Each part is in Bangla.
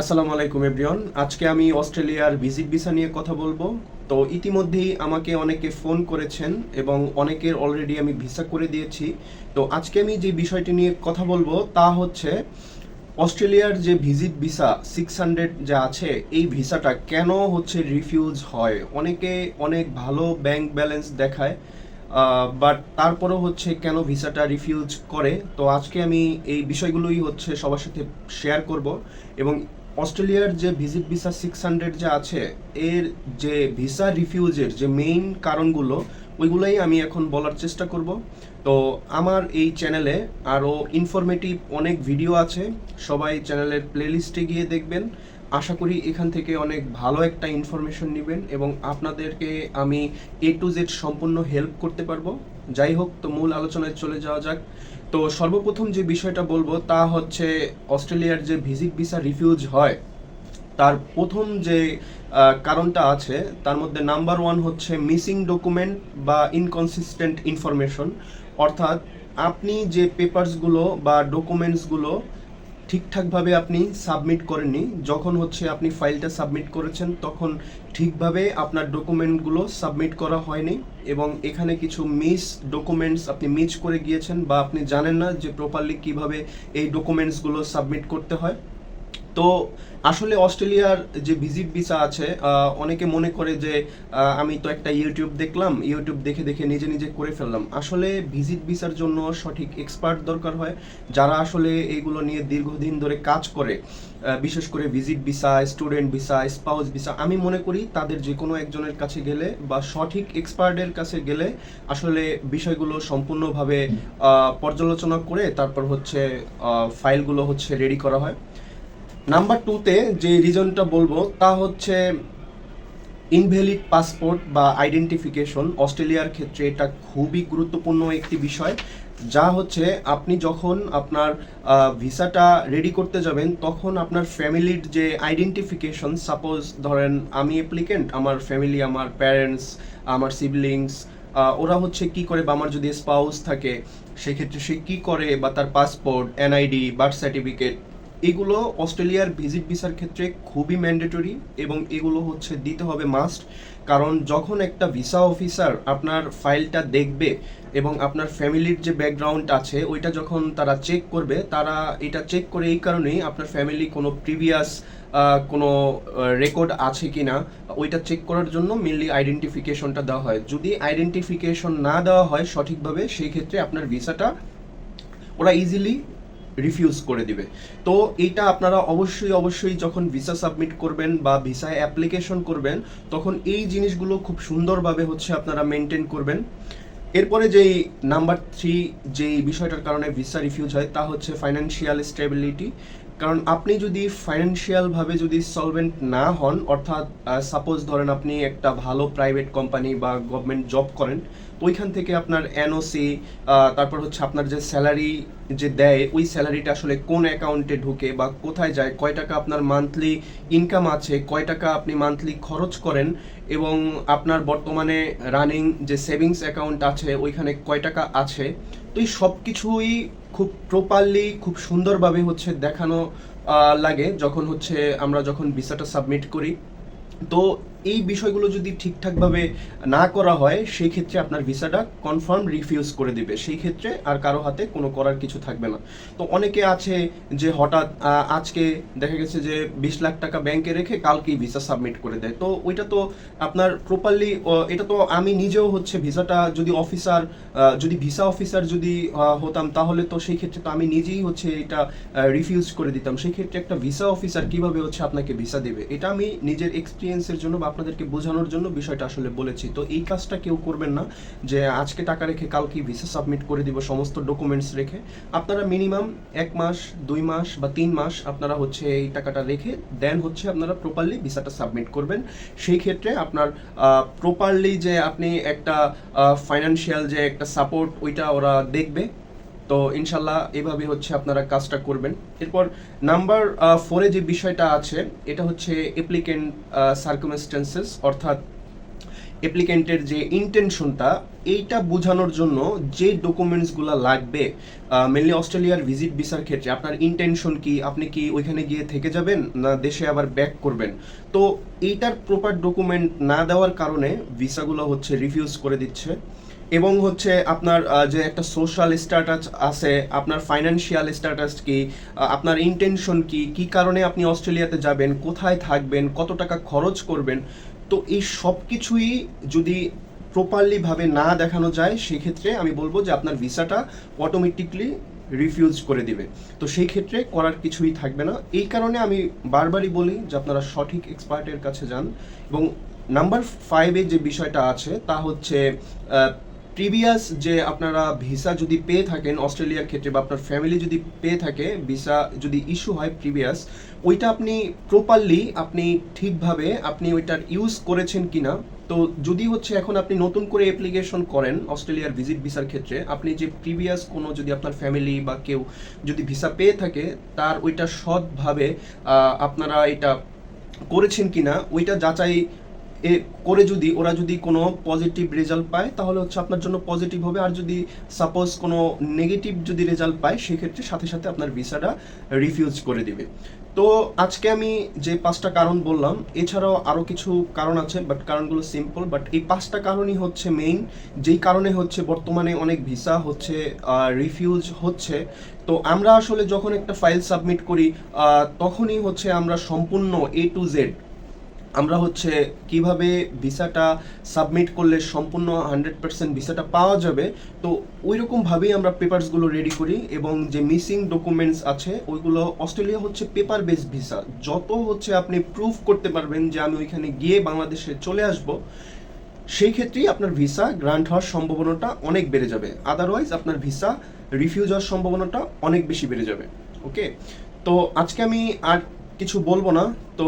আসসালামু আলাইকুম, এভরিওয়ান। আজকে আমি অস্ট্রেলিয়ার ভিজিট ভিসা নিয়ে কথা বলব। তো ইতিমধ্যেই আমাকে অনেকে ফোন করেছেন এবং অনেকের অলরেডি আমি ভিসা করে দিয়েছি। তো আজকে আমি যে বিষয়টি নিয়ে কথা বলব তা হচ্ছে, অস্ট্রেলিয়ার যে ভিজিট ভিসা সিক্স হান্ড্রেড যে আছে, এই ভিসাটা কেন হচ্ছে রিফিউজ হয়? অনেকে অনেক ভালো ব্যাংক ব্যালেন্স দেখায় বাট তারপরও হচ্ছে কেন ভিসাটা রিফিউজ করে? তো আজকে আমি এই বিষয়গুলোই হচ্ছে সবার সাথে শেয়ার করব এবং অস্ট্রেলিয়ার যে ভিজিট ভিসা সিক্স হান্ড্রেড যে আছে, এর যে ভিসা রিফিউজের যে মেইন কারণগুলো, ওইগুলোই আমি এখন বলার চেষ্টা করব। তো আমার এই চ্যানেলে আরও ইনফরমেটিভ অনেক ভিডিও আছে, সবাই চ্যানেলের প্লেলিস্টে গিয়ে দেখবেন। আশা করি এখান থেকে অনেক ভালো একটা ইনফরমেশন নেবেন এবং আপনাদেরকে আমি এ টু জেড সম্পূর্ণ হেল্প করতে পারব। যাই হোক, তো মূল আলোচনায় চলে যাওয়া যাক। তো সর্বপ্রথম যে বিষয়টা বলব তা হচ্ছে অস্ট্রেলিয়ার যে ভিজিট ভিসা রিফিউজ হয়, তার প্রথম যে কারণটা আছে, তার মধ্যে নাম্বার ওয়ান হচ্ছে মিসিং ডকুমেন্ট বা ইনকনসিস্টেন্ট ইনফরমেশন। অর্থাৎ আপনি যে পেপারসগুলো বা ডকুমেন্টসগুলো ঠিকঠাকভাবে আপনি সাবমিট করেননি। যখন হচ্ছে আপনি ফাইলটা সাবমিট করেছেন, তখন ঠিকভাবে আপনার ডকুমেন্টগুলো সাবমিট করা হয়নি এবং এখানে কিছু মিস ডকুমেন্টস আপনি মিস করে গিয়েছেন বা আপনি জানেন না যে প্রপারলি কীভাবে এই ডকুমেন্টসগুলো সাবমিট করতে হয়। তো আসলে অস্ট্রেলিয়ার যে ভিজিট ভিসা আছে অনেকে মনে করে যে আমি তো একটা ইউটিউব দেখলাম, ইউটিউব দেখে দেখে নিজে নিজে করে ফেললাম। আসলে ভিজিট ভিসার জন্য সঠিক এক্সপার্ট দরকার হয়, যারা আসলে এইগুলো নিয়ে দীর্ঘদিন ধরে কাজ করে বিশেষ করে visit visa, student visa, spouse visa. আমি মনে করি তাদের যে কোনো একজনের কাছে গেলে বা সঠিক এক্সপার্টের কাছে গেলে আসলে বিষয়গুলো সম্পূর্ণভাবে পর্যালোচনা করে তারপর হচ্ছে ফাইলগুলো হচ্ছে রেডি করা হয়। নাম্বার টুতে যে রিজনটা বলব, তা হচ্ছে ইনভ্যালিড পাসপোর্ট বা আইডেন্টিফিকেশন অস্ট্রেলিয়ার ক্ষেত্রে এটা খুবই গুরুত্বপূর্ণ একটি বিষয়, যা হচ্ছে আপনি যখন আপনার ভিসাটা রেডি করতে যাবেন, তখন আপনার ফ্যামিলির যে আইডেন্টিফিকেশন সাপোজ ধরেন আমি অ্যাপ্লিকেন্ট আমার ফ্যামিলি আমার প্যারেন্টস আমার সিবলিংস ওরা হচ্ছে কি করে বা আমার যদি স্পাউস থাকে, সেক্ষেত্রে সে কি করে বা তার পাসপোর্ট এনআইডি বার্থ সার্টিফিকেট এগুলো অস্ট্রেলিয়ার ভিজিট ভিসার ক্ষেত্রে খুবই ম্যান্ডেটরি এবং এগুলো হচ্ছে দিতে হবে মাস্ট। কারণ যখন একটা ভিসা অফিসার আপনার ফাইলটা দেখবে এবং আপনার ফ্যামিলির যে ব্যাকগ্রাউন্ড আছে, ওইটা যখন তারা চেক করবে, তারা এটা চেক করে এই কারণেই আপনার ফ্যামিলি কোনো প্রিভিয়াস কোনো রেকর্ড আছে কি না ওইটা চেক করার জন্য মেনলি আইডেন্টিফিকেশনটা দেওয়া হয়। যদি আইডেন্টিফিকেশন না দেওয়া হয় সঠিকভাবে, সেই ক্ষেত্রে আপনার ভিসাটা ওরা ইজিলি রিফিউজ করে দিবে। তো এটা আপনারা অবশ্যই অবশ্যই যখন ভিসা সাবমিট করবেন বা ভিসা অ্যাপ্লিকেশন করবেন, তখন এই জিনিসগুলো খুব সুন্দরভাবে হচ্ছে আপনারা মেনটেন করবেন। এরপরে যেই নাম্বার থ্রি যেই বিষয়টার কারণে ভিসা রিফিউজ হয়, তা হচ্ছে ফাইন্যান্সিয়াল স্টেবিলিটি কারণ আপনি যদি ফাইন্যান্সিয়ালভাবে যদি সলভেন্ট না হন, অর্থাৎ সাপোজ ধরেন আপনি একটা ভালো প্রাইভেট কোম্পানি বা গভর্নমেন্ট জব করেন, তো ওইখান থেকে আপনার এনওসি তারপর হচ্ছে আপনার যে স্যালারি যে দেয়, ওই স্যালারিটা আসলে কোন অ্যাকাউন্টে ঢুকে বা কোথায় যায়, কয় টাকা আপনার মান্থলি ইনকাম আছে, কয় টাকা আপনি মান্থলি খরচ করেন, এবং আপনার বর্তমানে রানিং যে সেভিংস অ্যাকাউন্ট আছে, ওইখানে কয় টাকা আছে, তো এই সব কিছুই খুব প্রপারলি খুব সুন্দরভাবে হচ্ছে দেখানো লাগে যখন হচ্ছে আমরা যখন ভিসাটা সাবমিট করি। তো এই বিষয়গুলো যদি ঠিকঠাকভাবে না করা হয়, সেই ক্ষেত্রে আপনার ভিসাটা কনফার্ম রিফিউজ করে দিবে। সেই ক্ষেত্রে আর কারও হাতে কোনো করার কিছু থাকবে না। তো অনেকে আছে যে হঠাৎ আজকে দেখা গেছে যে বিশ লাখ টাকা ব্যাংকে রেখে কালকেই ভিসা সাবমিট করে দেয়। তো ওইটা তো আপনার প্রপারলি এটা তো আমি নিজেও হচ্ছে ভিসাটা যদি অফিসার যদি ভিসা অফিসার যদি হতাম, তাহলে তো সেই ক্ষেত্রে তো আমি নিজেই হচ্ছে এটা রিফিউজ করে দিতাম। সেই ক্ষেত্রে একটা ভিসা অফিসার কীভাবে হচ্ছে আপনাকে ভিসা দেবে? এটা আমি নিজের এক্সপিরিয়েন্সের জন্য বা আপনাদেরকে বোঝানোর জন্য বিষয়টা আসলে বলেছি। তো এই কাজটা কেউ করবেন না যে আজকে টাকা রেখে কালকে ভিসা সাবমিট করে দিব, সমস্ত ডকুমেন্টস রেখে। আপনারা মিনিমাম এক মাস, দুই মাস বা তিন মাস আপনারা হচ্ছে এই টাকাটা রেখে দেন হচ্ছে আপনারা প্রপারলি ভিসাটা সাবমিট করবেন। সেই ক্ষেত্রে আপনার প্রপারলি যে আপনি একটা ফাইনান্সিয়াল যে একটা সাপোর্ট ওইটা ওরা দেখবে। তো ইনশাল্লাহ এভাবে হচ্ছে আপনারা কাজটা করবেন। এরপর নাম্বার ফোরে যে বিষয়টা আছে, এটা হচ্ছে অ্যাপ্লিকেন্ট সার্কুমেস্টেন্সেস অর্থাৎ অ্যাপ্লিকেন্টের যে ইন্টেনশনটা এইটা বোঝানোর জন্য যে ডকুমেন্টসগুলো লাগবে মেনলি অস্ট্রেলিয়ার ভিজিট ভিসার ক্ষেত্রে, আপনার ইন্টেনশন কি, আপনি কি ওইখানে গিয়ে থেকে যাবেন, না দেশে আবার ব্যাক করবেন? তো এইটার প্রপার ডকুমেন্ট না দেওয়ার কারণে ভিসাগুলো হচ্ছে রিফিউজ করে দিচ্ছে। এবং হচ্ছে আপনার যে একটা সোশ্যাল স্ট্যাটাস আছে, আপনার ফাইন্যান্সিয়াল স্ট্যাটাস কি আপনার ইন্টেনশন কি কি কারণে আপনি অস্ট্রেলিয়াতে যাবেন, কোথায় থাকবেন, কত টাকা খরচ করবেন, তো এই সব কিছুই যদি প্রপারলিভাবে না দেখানো যায়, সেক্ষেত্রে আমি বলব যে আপনার ভিসাটা অটোমেটিকলি রিফিউজ করে দিবে। তো সেই ক্ষেত্রে করার কিছুই থাকবে না। এই কারণে আমি বারবারই বলি যে আপনারা সঠিক এক্সপার্টের কাছে যান। এবং নাম্বার ফাইভে যে বিষয়টা আছে, তা হচ্ছে প্রিভিয়াস যে আপনারা ভিসা যদি পেয়ে থাকেন অস্ট্রেলিয়ার ক্ষেত্রে বা আপনার ফ্যামিলি যদি পেয়ে থাকে ভিসা যদি ইস্যু হয় প্রিভিয়াস ওইটা আপনি প্রপারলি আপনি ঠিকভাবে আপনি ওইটার ইউজ করেছেন কি না তো যদি হচ্ছে এখন আপনি নতুন করে অ্যাপ্লিকেশন করেন অস্ট্রেলিয়ার ভিজিট ভিসার ক্ষেত্রে, আপনি যে প্রিভিয়াস কোনো যদি আপনার ফ্যামিলি বা কেউ যদি ভিসা পেয়ে থাকে, তার ওইটা সৎভাবে আপনারা এটা করেছেন কিনা, ওইটা যাচাই এ করে যদি ওরা যদি কোনো পজিটিভ রেজাল্ট পায়, তাহলে হচ্ছে আপনার জন্য পজিটিভ হবে। আর যদি সাপোজ কোনো নেগেটিভ যদি রেজাল্ট পায়, সেক্ষেত্রে সাথে সাথে আপনার ভিসাটা রিফিউজ করে দিবে। তো আজকে আমি যে পাঁচটা কারণ বললাম, এছাড়াও আরও কিছু কারণ আছে বাট কারণগুলো সিম্পল বাট এই পাঁচটা কারণই হচ্ছে মেইন যেই কারণে হচ্ছে বর্তমানে অনেক ভিসা হচ্ছে রিফিউজ হচ্ছে। তো আমরা আসলে যখন একটা ফাইল সাবমিট করি তখনই হচ্ছে আমরা সম্পূর্ণ এ টু জেড আমরা হচ্ছে কীভাবে ভিসাটা সাবমিট করলে সম্পূর্ণ হান্ড্রেড পার্সেন্ট ভিসাটা পাওয়া যাবে, তো ওই রকমভাবেই আমরা পেপারসগুলো রেডি করি এবং যে মিসিং ডকুমেন্টস আছে, ওইগুলো অস্ট্রেলিয়া হচ্ছে পেপার বেস ভিসা। যত হচ্ছে আপনি প্রুফ করতে পারবেন যে আমি ওইখানে গিয়ে বাংলাদেশে চলে আসব, সেই ক্ষেত্রেই আপনার ভিসা গ্রান্ট হওয়ার সম্ভাবনাটা অনেক বেড়ে যাবে। আদারওয়াইজ আপনার ভিসা রিফিউজ হওয়ার সম্ভাবনাটা অনেক বেশি বেড়ে যাবে। ওকে তো আজকে আমি আর কিছু বলব না। তো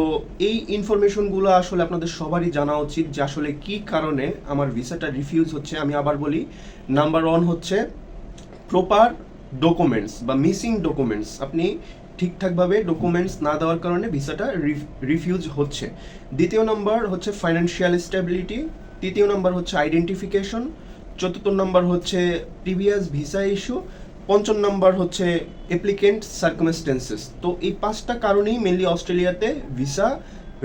এই ইনফরমেশনগুলো আসলে আপনাদের সবারই জানা উচিত যে আসলে কি কারণে আমার ভিসাটা রিফিউজ হচ্ছে। আমি আবার বলি নাম্বার ওয়ান হচ্ছে প্রপার ডকুমেন্টস বা মিসিং ডকুমেন্টস আপনি ঠিকঠাকভাবে ডকুমেন্টস না দেওয়ার কারণে ভিসাটা রিফিউজ হচ্ছে। দ্বিতীয় নম্বর হচ্ছে ফাইন্যান্সিয়াল স্টেবিলিটি তৃতীয় নম্বর হচ্ছে আইডেন্টিফিকেশন চতুর্থ নম্বর হচ্ছে প্রিভিয়াস ভিসা ইস্যু পঞ্চম নম্বর হচ্ছে অ্যাপ্লিকেন্ট সার্কমস্টেন্সেস তো এই পাঁচটা কারণেই মেনলি অস্ট্রেলিয়াতে ভিসা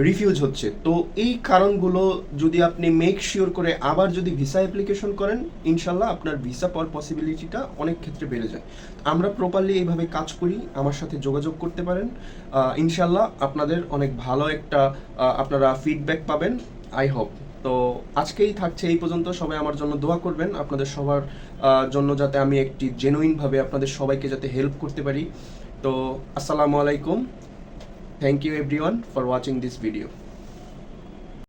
রিফিউজ হচ্ছে। তো এই কারণগুলো যদি আপনি মেক শিওর করে আবার যদি ভিসা অ্যাপ্লিকেশন করেন, ইনশাল্লাহ আপনার ভিসা পাওয়ার পসিবিলিটিটা অনেক ক্ষেত্রে বেড়ে যায়। আমরা প্রপারলি এইভাবে কাজ করি, আমার সাথে যোগাযোগ করতে পারেন। ইনশাল্লাহ আপনাদের অনেক ভালো একটা আপনারা ফিডব্যাক পাবেন। আই হোপ তো আজকেই থাকছে এই পর্যন্ত। সবাই আমার জন্য দোয়া করবেন। আপনাদের সবার জন্য যাতে আমি একটি জেনুইনভাবে আপনাদের সবাইকে যাতে হেল্প করতে পারি। তো আসসালামু আলাইকুম। Thank you everyone for watching this video